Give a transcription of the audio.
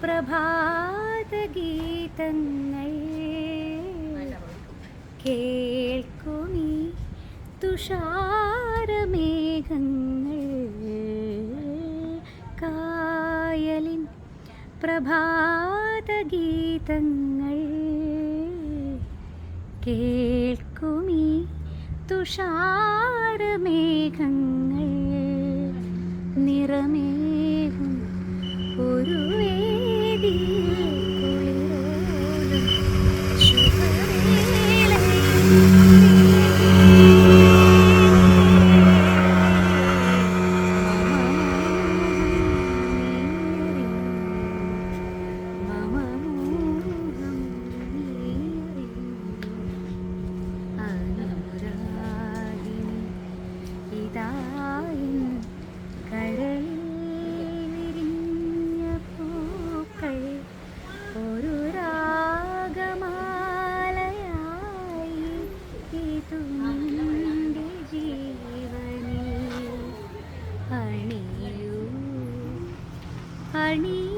പ്രഭാതഗീതങ്ങൾ കേൾക്കുമീ തുഷാരമേഘങ്ങൾ കായലിൻ പ്രഭാതഗീതങ്ങൾ കേൾക്കുമീ തുഷാരമേഘങ്ങൾ നിറമേകും ഒരു വേദി அணி